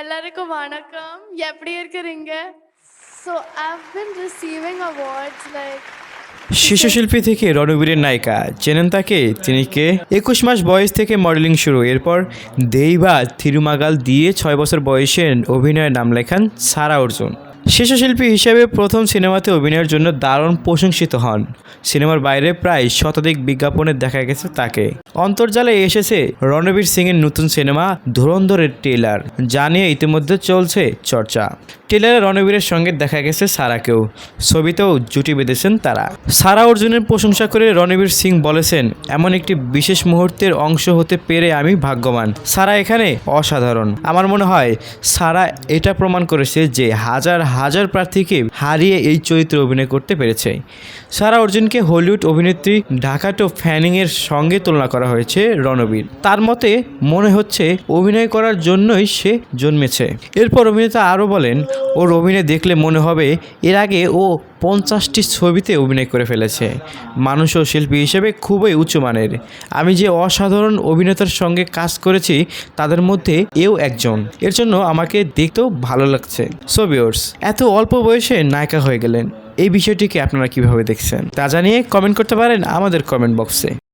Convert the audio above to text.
எல்லாருக்கும் வணக்கம் எப்படி இருக்கிறீங்க so I've been receiving awards like শিশুশিল্পী থেকে রণবীরের নায়িকা চেনেন তাকে তিনি কে একুশ মাস বয়স থেকে মডেলিং শুরু এরপর দেইবা থিরুমাগাল দিয়ে ছয় বছর বয়সে অভিনয়ের নাম লেখান সারা অর্জুন শিশুশিল্পী হিসেবে প্রথম সিনেমাতে অভিনয়ের জন্য দারুণ প্রশংসিত হন। সিনেমার বাইরে প্রায় শতাধিক বিজ্ঞাপনে দেখা গেছে তাকে। অন্তর্জালে এসেছে রণবীর সিংয়ের নতুন সিনেমা ধুরন্ধরের ট্রেলার যা নিয়ে ইতিমধ্যে চলছে চর্চা। ট্রেলারে রণবীরের সঙ্গে দেখা গেছে সারাকেও। ছবিতেও জুটি বেঁধেছেন তারা। সারা অর্জুনের প্রশংসা করে রণবীর সিং বলেছেন, এমন একটি বিশেষ মুহূর্তের অংশ হতে পেরে আমি ভাগ্যবান। সারা এখানে অসাধারণ। আমার মনে হয়, সারা এটা প্রমাণ করেছে যে হাজার হাজার প্রার্থীকে হারিয়ে এই চরিত্রে অভিনয় করতে পেরেছে। সারা অর্জুনকে হলিউড অভিনেত্রী ঢাকাটো ফ্যানিংয়ের সঙ্গে তুলনা করা হয়েছে রণবীর। তার মতে, মনে হচ্ছে অভিনয় করার জন্যই সে জন্মেছে। এরপর অভিনেতা আরও বলেন, ওর অভিনয় দেখলে মনে হবে, এর আগে ও পঞ্চাশটি ছবিতে অভিনয় করে ফেলেছে। মানুষ ও শিল্পী হিসেবে খুবই উঁচুমানের আমি যে অসাধারণ অভিনেতার সঙ্গে কাজ করেছি, তাদের মধ্যে এও একজন। এর জন্য আমাকে দেখতেও ভালো লাগছে। সোবিওর্স এত অল্প বয়সে নায়িকা হয়ে গেলেন। এই বিষয়টিকে আপনারা কীভাবে দেখছেন? তা জানিয়ে কমেন্ট করতে পারেন আমাদের কমেন্ট বক্সে